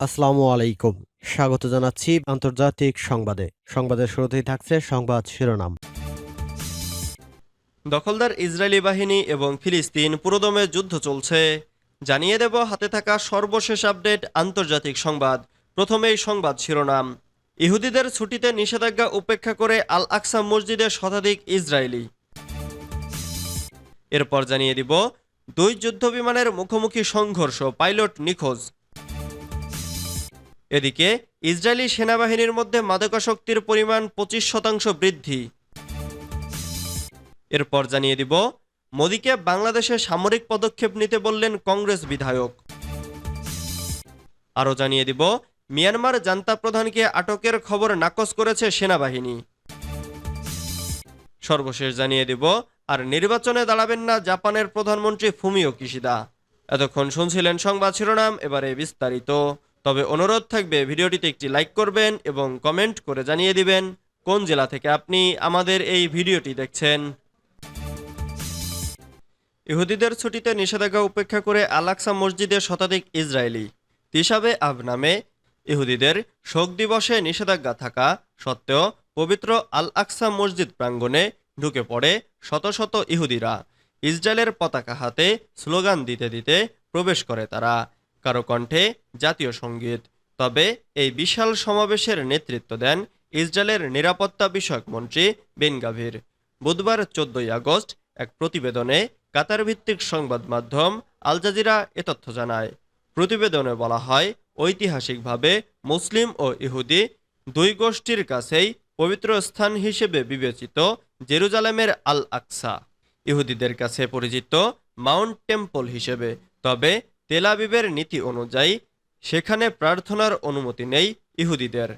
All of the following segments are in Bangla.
আসসালামু আলাইকুম। স্বাগত জানাচ্ছি আন্তর্জাতিক সংবাদে। সংবাদের শুরুতেই থাকছে সংবাদ শিরোনাম। দখলদার ইসরায়েলি বাহিনী এবং ফিলিস্তিন পুরোদমে যুদ্ধ চলছে। জানিয়ে দেব হাতে থাকা সর্বশেষ আপডেট আন্তর্জাতিক সংবাদ। প্রথমেই সংবাদ শিরোনাম। ইহুদিদের ছুটিতে নিষেধাজ্ঞা উপেক্ষা করে আল আকসা মসজিদে শতাধিক ইসরায়েলি। এরপর জানিয়ে দিব, দুই যুদ্ধবিমানের মুখোমুখি সংঘর্ষ, পাইলট নিখোঁজ। এদিকে ইসরায়েলি সেনাবাহিনীর মধ্যে মাদকাসক্তির পরিমাণ পঁচিশ শতাংশ বৃদ্ধি। এরপর জানিয়ে দিব, মোদীকে বাংলাদেশে সামরিক পদক্ষেপ নিতে বললেন কংগ্রেস বিধায়ক। আরও জানিয়ে দিব, মিয়ানমার জান্তা প্রধানকে আটকের খবর নাকচ করেছে সেনাবাহিনী। সর্বশেষ জানিয়ে দিব, আর নির্বাচনে দাঁড়াবেন না জাপানের প্রধানমন্ত্রী ফুমিও কিশিদা। এতক্ষণ শুনছিলেন সংবাদ শিরোনাম, এবারে বিস্তারিত। তবে অনুরোধ থাকবে ভিডিওটিতে একটি লাইক করবেন এবং কমেন্ট করে জানিয়ে দিবেন কোন জেলা থেকে আপনি আমাদের এই ভিডিওটি দেখছেন। ইহুদিদের ছুটিতে নিষেধাজ্ঞা উপেক্ষা করে আলাক্সা মসজিদে শতাধিক ইসরায়েলি তিসাবে আব নামে ইহুদিদের শোক দিবসে নিষেধাজ্ঞা থাকা সত্ত্বেও পবিত্র আল আকসা মসজিদ প্রাঙ্গণে ঢুকে পড়ে শত শত ইহুদিরা। ইসরায়েলের পতাকা হাতে স্লোগান দিতে দিতে প্রবেশ করে তারা। কারও কণ্ঠে জাতীয় সংগীত। তবে এই বিশাল সমাবেশের নেতৃত্ব দেন ইসরায়েলের নিরাপত্তা বিষয়ক মন্ত্রী বেন গাভির বুধবার চোদ্দই আগস্ট এক প্রতিবেদনে কাতার ভিত্তিক সংবাদ মাধ্যম আল জাজিরা এ তথ্য জানায়। প্রতিবেদনে বলা হয়, ঐতিহাসিকভাবে মুসলিম ও ইহুদি দুই গোষ্ঠীর কাছেই পবিত্র স্থান হিসেবে বিবেচিত জেরুজালেমের আল আকসা। ইহুদিদের কাছে পরিচিত মাউন্ট টেম্পল হিসেবে। তবে তেলাবিবের নীতি অনুযায়ী, সেখানে প্রার্থনার অনুমতি নেই ইহুদিদের।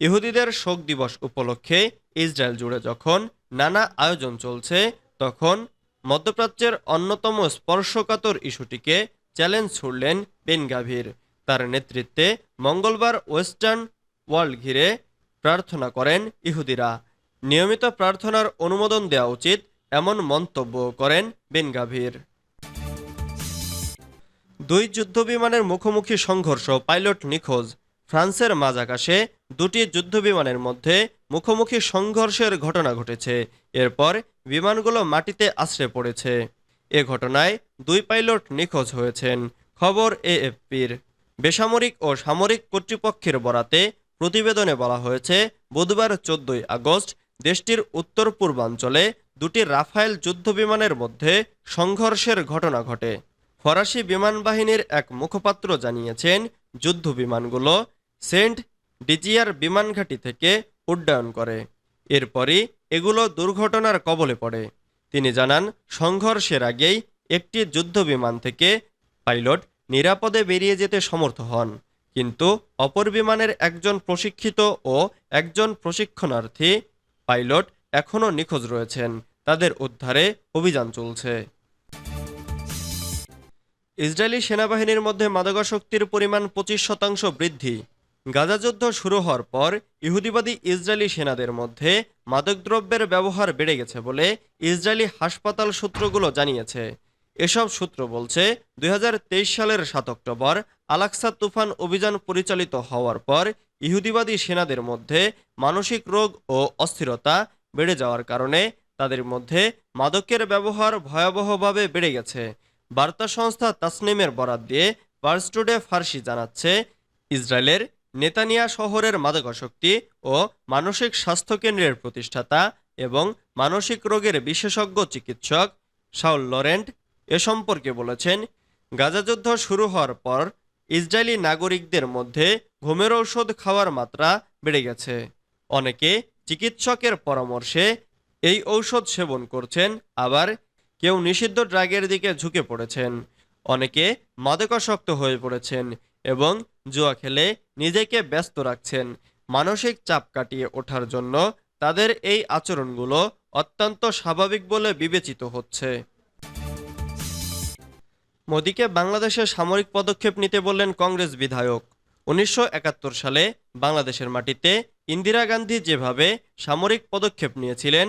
ইহুদিদের শোক দিবস উপলক্ষে ইসরায়েল জুড়ে যখন নানা আয়োজন চলছে, তখন মধ্যপ্রাচ্যের অন্যতম স্পর্শকাতর ইস্যুটিকে চ্যালেঞ্জ ছুড়লেন বেন গাভীর। তার নেতৃত্বে মঙ্গলবার ওয়েস্টার্ন ওয়ার্ল্ড ঘিরে প্রার্থনা করেন ইহুদিরা। নিয়মিত প্রার্থনার অনুমোদন দেওয়া উচিত, এমন মন্তব্য করেন বেন গাভীর। দুই যুদ্ধবিমানের মুখোমুখি সংঘর্ষ পাইলট নিখোঁজ। ফ্রান্সের মাঝ আকাশে দুটি যুদ্ধবিমানের মধ্যে মুখোমুখি সংঘর্ষের ঘটনা ঘটেছে। এরপর বিমানগুলো মাটিতে আছড়ে পড়েছে। এ ঘটনায় দুই পাইলট নিখোঁজ হয়েছেন। খবর এএফপির। বেসামরিক ও সামরিক কর্তৃপক্ষের বরাতে প্রতিবেদনে বলা হয়েছে, বুধবার চোদ্দই আগস্ট দেশটির উত্তর পূর্বাঞ্চলে দুটি রাফায়েল যুদ্ধবিমানের মধ্যে সংঘর্ষের ঘটনা ঘটে। ফরাসি বিমান বাহিনীর এক মুখপাত্র জানিয়েছেন, যুদ্ধ বিমানগুলো সেন্ট ডিজিয়ার বিমান ঘাঁটি থেকে উড্ডয়ন করে। এরপরই এগুলো দুর্ঘটনার কবলে পড়ে। তিনি জানান, সংঘর্ষের আগেই একটি যুদ্ধ বিমান থেকে পাইলট নিরাপদে বেরিয়ে যেতে সমর্থ হন। কিন্তু অপর বিমানের একজন প্রশিক্ষিত ও একজন প্রশিক্ষণার্থী পাইলট এখনও নিখোঁজ রয়েছেন। তাদের উদ্ধারে অভিযান চলছে। ইসরায়েলি সেনাবাহিনীর মধ্যে মাদকাসক্তির পরিমাণ পঁচিশ শতাংশ বৃদ্ধি। গাজা যুদ্ধ শুরু হওয়ার পর ইহুদিবাদী ইসরায়েলি সেনাদের মধ্যে মাদকদ্রব্যের ব্যবহার বেড়ে গেছে বলে ইসরায়েলি হাসপাতাল সূত্রগুলো জানিয়েছে। এসব সূত্র বলছে দু হাজার তেইশ সালের সাত অক্টোবর আলাক্সা তুফান অভিযান পরিচালিত হওয়ার পর ইহুদিবাদী সেনাদের মধ্যে মানসিক রোগ ও অস্থিরতা বেড়ে যাওয়ার কারণে তাদের মধ্যে মাদকের ব্যবহার ভয়াবহভাবে বেড়ে গেছে। বার্তা সংস্থা তাসনিমের বরাত দিয়ে পার্স টুডে ফার্সি জানাচ্ছে, ইসরায়েলের নেতানিয়া শহরের মাদকাসক্তি ও মানসিক স্বাস্থ্য কেন্দ্রের প্রতিষ্ঠাতা এবং মানসিক রোগের বিশেষজ্ঞ চিকিৎসক শাউল লরেন্ট এ সম্পর্কে বলেছেন, গাজা যুদ্ধ শুরু হওয়ার পর ইসরায়েলি নাগরিকদের মধ্যে ঘুমের ঔষধ খাওয়ার মাত্রা বেড়ে গেছে। অনেকে চিকিৎসকের পরামর্শে এই ঔষধ সেবন করছেন, আবার কেউ নিষিদ্ধ ড্রাগের দিকে ঝুঁকে পড়েছেন। অনেকে মাদকাসক্ত হয়ে পড়েছেন এবং জুয়া খেলে নিজেকে ব্যস্ত রাখছেন। মানসিক চাপ কাটিয়ে ওঠার জন্য তাদের এই আচরণগুলো অত্যন্ত স্বাভাবিক বলে বিবেচিত হচ্ছে। মোদীকে বাংলাদেশে সামরিক পদক্ষেপ নিতে বললেন কংগ্রেস বিধায়ক। উনিশশো একাত্তর সালে বাংলাদেশের মাটিতে ইন্দিরা গান্ধী যেভাবে সামরিক পদক্ষেপ নিয়েছিলেন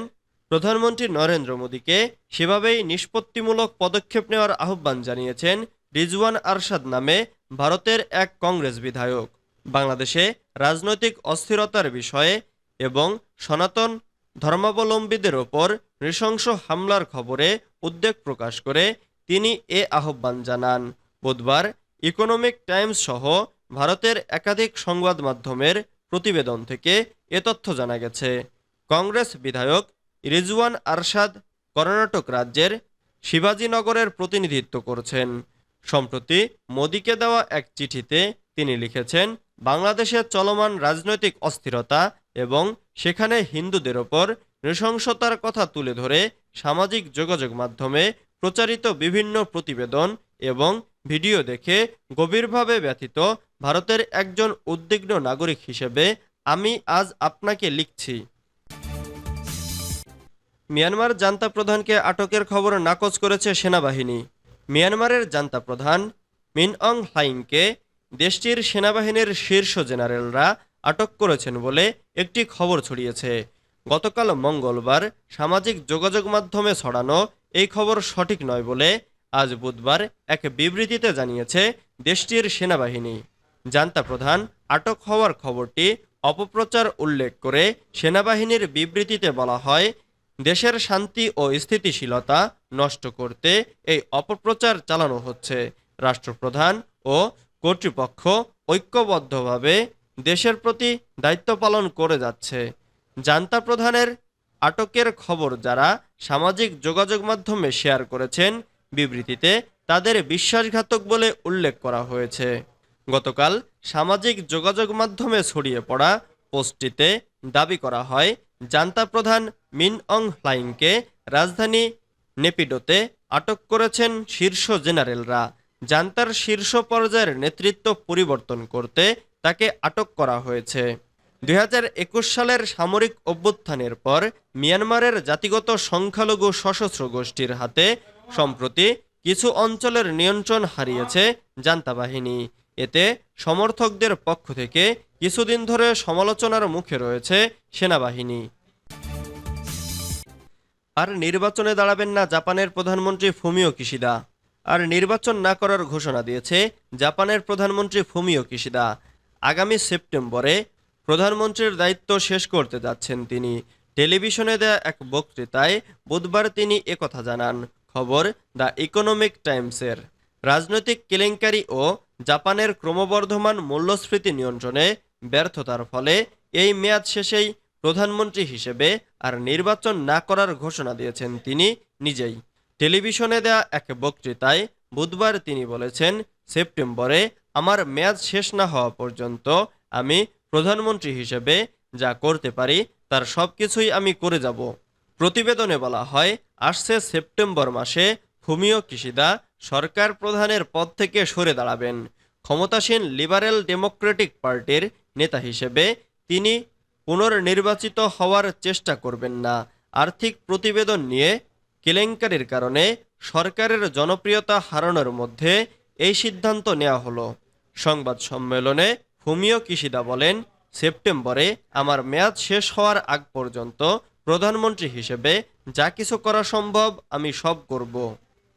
প্রধানমন্ত্রী নরেন্দ্র মোদীকে সেভাবেই নিষ্পত্তিমূলক পদক্ষেপ নেওয়ার আহ্বান জানিয়েছেন রিজওয়ান আরশাদ নামে ভারতের এক কংগ্রেস বিধায়ক। বাংলাদেশে রাজনৈতিক অস্থিরতার বিষয়ে এবং সনাতন ধর্মাবলম্বীদের ওপর নৃশংস হামলার খবরে উদ্বেগ প্রকাশ করে তিনি এ আহ্বান জানান। বুধবার ইকোনমিক টাইমস সহ ভারতের একাধিক সংবাদ মাধ্যমের প্রতিবেদন থেকে এ তথ্য জানা গেছে। কংগ্রেস বিধায়ক রিজওয়ান আরশাদ কর্ণাটক রাজ্যের শিবাজীনগরের প্রতিনিধিত্ব করছেন। সম্প্রতি মোদীকে দেওয়া এক চিঠিতে তিনি লিখেছেন বাংলাদেশের চলমান রাজনৈতিক অস্থিরতা এবং সেখানে হিন্দুদের ওপর নৃশংসতার কথা তুলে ধরে সামাজিক যোগাযোগ মাধ্যমে প্রচারিত বিভিন্ন প্রতিবেদন এবং ভিডিও দেখে গভীরভাবে ব্যথিত ভারতের একজন উদ্বিগ্ন নাগরিক হিসেবে আমি আজ আপনাকে লিখছি। মিয়ানমার জান্তা প্রধানকে আটকের খবর নাকচ করেছে সেনাবাহিনী। মিয়ানমারের জান্তা প্রধান মিন অং হ্লাইংকে দেশটির সেনাবাহিনীর শীর্ষ জেনারেলরা আটক করেছেন বলে একটি খবর ছড়িয়েছে। গতকাল মঙ্গলবার সামাজিক যোগাযোগ মাধ্যমে ছড়ানো এই খবর সঠিক নয় বলে আজ বুধবার এক বিবৃতিতে জানিয়েছে দেশটির সেনাবাহিনী। জান্তা প্রধান আটক হওয়ার খবরটি অপপ্রচার উল্লেখ করে সেনাবাহিনীর বিবৃতিতে বলা হয় দেশের শান্তি ও স্থিতিশীলতা নষ্ট করতে এই অপপ্রচার চালানো হচ্ছে। রাষ্ট্রপ্রধান ও কর্তৃপক্ষ ঐক্যবদ্ধভাবে দেশের প্রতি দায়িত্ব পালন করে যাচ্ছে। জান্তা প্রধানের আটকের খবর যারা সামাজিক যোগাযোগ মাধ্যমে শেয়ার করেছেন, বিবৃতিতে তাদের বিশ্বাসঘাতক বলে উল্লেখ করা হয়েছে। গতকাল সামাজিক যোগাযোগ মাধ্যমে ছড়িয়ে পড়া পোস্টটিতে দাবি করা হয়, জান্তা প্রধান মিন অং ফ্লাইংকে রাজধানী নেপিডোতে আটক করেছেন শীর্ষ জেনারেলরা। জান্তার শীর্ষ পর্যায়ের নেতৃত্ব পরিবর্তন করতে তাকে আটক করা হয়েছে। দুই হাজার একুশ সালের সামরিক অভ্যুত্থানের পর মিয়ানমারের জাতিগত সংখ্যালঘু সশস্ত্র গোষ্ঠীর হাতে সম্প্রতি কিছু অঞ্চলের নিয়ন্ত্রণ হারিয়েছে জান্তা বাহিনী। এতে সমর্থকদের পক্ষ থেকে কিছুদিন ধরে সমালোচনার মুখে রয়েছে সেনাবাহিনী। আর নির্বাচনে দাঁড়াবেন না জাপানের প্রধানমন্ত্রী ফুমিও কিশিদা। আর নির্বাচন না করার ঘোষণা দিয়েছে জাপানের প্রধানমন্ত্রী ফুমিও কিশিদা। আগামী সেপ্টেম্বরে প্রধানমন্ত্রীর দায়িত্ব শেষ করতে যাচ্ছেন তিনি। টেলিভিশনে দেয়া এক বক্তৃতায় বুধবার তিনি একথা জানান। খবর, দ্য ইকোনমিক টাইমসের। রাজনৈতিক কেলেঙ্কারি ও জাপানের ক্রমবর্ধমান মূল্যস্ফীতি নিয়ন্ত্রণে ব্যর্থতার ফলে এই মেয়াদ শেষেই প্রধানমন্ত্রী হিসেবে আর নির্বাচন না করার ঘোষণা দিয়েছেন তিনি নিজেই। টেলিভিশনে দেয়া এক বক্তৃতায় বুধবার তিনি বলেছেন, সেপ্টেম্বরে আমার মেয়াদ শেষ না হওয়া পর্যন্ত আমি প্রধানমন্ত্রী হিসেবে যা করতে পারি তার সব কিছুই আমি করে যাব। প্রতিবেদনে বলা হয়, আসছে সেপ্টেম্বর মাসে ফুমিও কিশিদা সরকার প্রধানের পদ থেকে সরে দাঁড়াবেন। ক্ষমতাসীন লিবারেল ডেমোক্রেটিক পার্টির নেতা হিসেবে তিনি পুনর্নির্বাচিত হওয়ার চেষ্টা করবেন না। আর্থিক প্রতিবেদন নিয়ে কেলেঙ্কারির কারণে সরকারের জনপ্রিয়তা হারানোর মধ্যে এই সিদ্ধান্ত নেওয়া হলো। সংবাদ সম্মেলনে ফুমিও কিশিদা বলেন, সেপ্টেম্বরে আমার মেয়াদ শেষ হওয়ার আগ পর্যন্ত প্রধানমন্ত্রী হিসেবে যা কিছু করা সম্ভব আমি সব করব।